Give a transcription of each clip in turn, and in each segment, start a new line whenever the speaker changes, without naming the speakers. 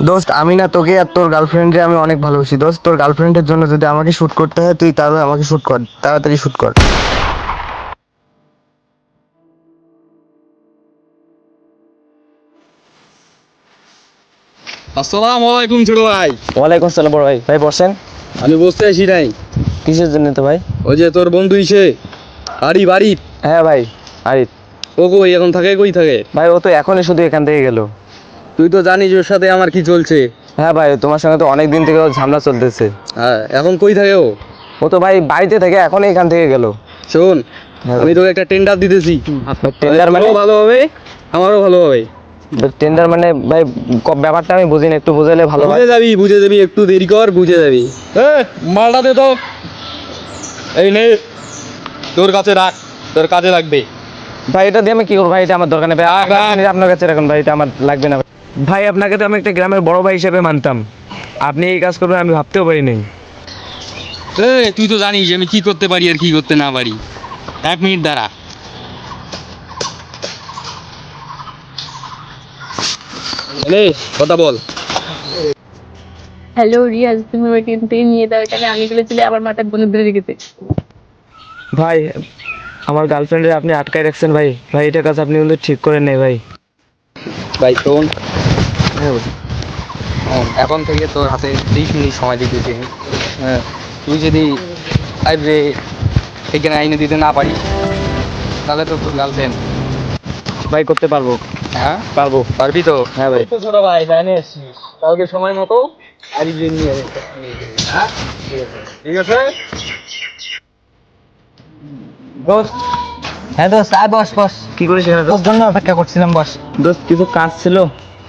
দোস্ত আমি না তোকে আর তোর গার্লফ্রেন্ডে আমি অনেক ভালোবাসি। দোস্ত তোর গার্লফ্রেন্ডের জন্য যদি আমাকে শুট করতে হয় তুই তাহলে আমাকে শুট কর তাড়াতাড়ি শুট কর।
আসসালামু আলাইকুম ছোট ভাই।
ওয়ালাইকুম আসসালাম বড় ভাই। ভাই বসেন।
আমি বসতে আসি নাই।
কিসের জন্য তো ভাই?
ওই যে তোর বন্ধু ইসে আরি বাড়ি
হ্যাঁ ভাই আরে
ও কই এখন থাকে কই থাকে?
ভাই ও তো এখনই শুধু এখান থেকে গেল।
তুই তো জানিস ওর সাথে আমার কি চলছে।
হ্যাঁ ভাই তোমার সঙ্গে তো অনেক দিন থেকে ওর ঝামেলা চলতেছে।
হ্যাঁ এখন কই থাকে ও?
ও তো ভাই বাড়িতে থেকে এখন এখান থেকে গেল।
শোন
হ্যাঁ।
আমি তোকে একটা টেন্ডার দিতেছি।
টেন্ডার মানে?
ভালো হবে আমারও ভালো হবে।
টেন্ডার মানে ভাই ব্যাপারটা আমি বুঝি না একটু বুঝাইলে ভালো
বুঝে যাবি বুঝে যাবি একটু দেরি কর বুঝে যাবি। মালটা দে তো। এই নে তোর কাছে রাখ তোর কাজে লাগবে।
ভাই এটা দিয়ে আমি কি করব? ভাই এটা আমার দরকার নেই। আপনার কাছে রাখুন ভাই এটা আমার লাগবে না। ভাই আপনাকে তো আমি একটা গ্রামের বড় ভাই হিসেবে মানতাম। আপনি এই কাজ করবেন আমি ভাবতেও পারি নাই।
এ তুই তো জানিস আমি কি করতে পারি আর কি করতে না পারি। এক মিনিট দাঁড়া। কথা বল।
হ্যালো রিয়াজ তুমি ওই টিম থেকে নিয়ে দাও এটাকে আমি বলেছিলে আমার মাথায় বনে ধরে রেখেছে।
ভাই আমার গার্লফ্রেন্ডের আপনি আটকায় রাখছেন ভাই। ভাই এটা কাজ আপনি কিন্তু ঠিক করেন নাই ভাই।
ভাই শোন হ্যাঁ, এখন থেকে তোর হাতে ত্রিশ মিনিট সময় দিতেছি হ্যাঁ। তুই যদি আইব্রে এখানে আইনে দিতে না পারিস তাহলে তো তোর গার্লফ্রেন্ড
ভাই করতে পারব।
হ্যাঁ?
পারব।
পারবি তো?
হ্যাঁ ভাই।
ছোট ভাই জানিস কালকে সময় মতো আইব্রে নিয়ে হ্যাঁ? ঠিক আছে?
হ্যাঁ দোস্ত আয় বস বস।
কি করিস এখানে
তোর জন্য অপেক্ষা করছিলাম বস।
দোস্ত কিছু কাজ ছিল?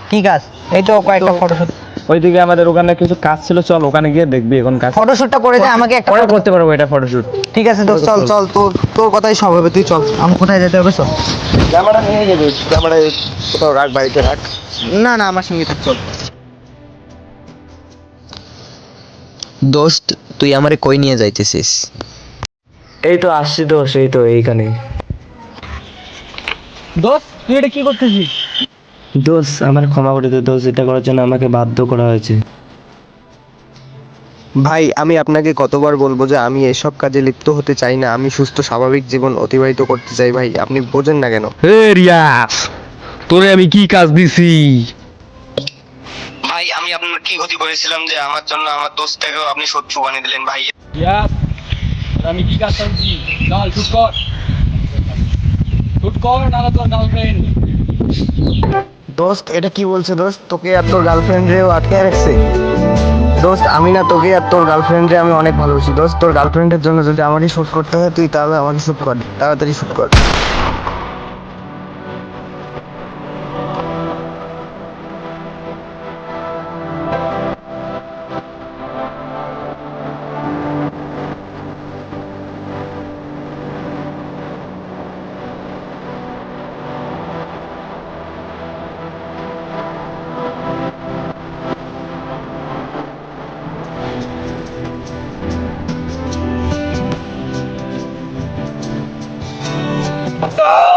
কি কাজ? এই তো কয়েকটা ফটোশুট
ওইদিকে আমাদের ওখানে কিছু কাজ ছিল চল ওখানে গিয়ে দেখবি এখন কাজ।
ফটোশুটটা করে দে আমাকে একটা
পরে করতে পারব এটা ফটোশুট
ঠিক আছে দোস্ত চল চল তোর তোর কথাই সব হবে তুই চল। আমি কোথায় যেতে হবে চল।
ক্যামেরা নিয়ে যাবে ক্যামেরা কোথাও রাখ বাড়িতে রাখ।
না না আমার সঙ্গে থাক চল।
দোস্ত তুই আমারে কই নিয়ে যাইতেছিস?
এই তো আসছি তো সেই তো এইখানে।
দোস্ত তুই এটা কি করতেছিস?
দোষ আমার ক্ষমা করে দে দোষ এটা করার জন্য আমাকে বাধ্য করা হয়েছে। ভাই আমি আপনাকে কতবার বলব যে আমি এসব কাজে লিপ্ত হতে চাই না আমি সুস্থ স্বাভাবিক জীবন অতিবাহিত করতে চাই ভাই আপনি বোঝেন না কেন?
হে রিয়াস তোরে আমি কি কাজ দিছি?
ভাই আমি আপনার কি ক্ষতি করেছিলাম যে আমার জন্য আমার দোষটাকেও আপনি শত্রু বানিয়ে দিলেন ভাই।
রিয়াস আমি কি কাজ করছি? চল শুট কর। গার্লফ্রেন্ড
দোস্ত, এটা কি বলছে দোস্ত? তোকে আর তোর গার্লফ্রেন্ডেও আটকে রাখছে? দোস্ত, আমি না তোকে আর তোর গার্লফ্রেন্ড রে আমি অনেক ভালোবাসি। দোস্ত, তোর গার্লফ্রেন্ডের জন্য যদি আমারই শুট করতে হয়, তুই তাহলে আমাকে শুট কর। তাড়াতাড়ি শুট কর।
Oh!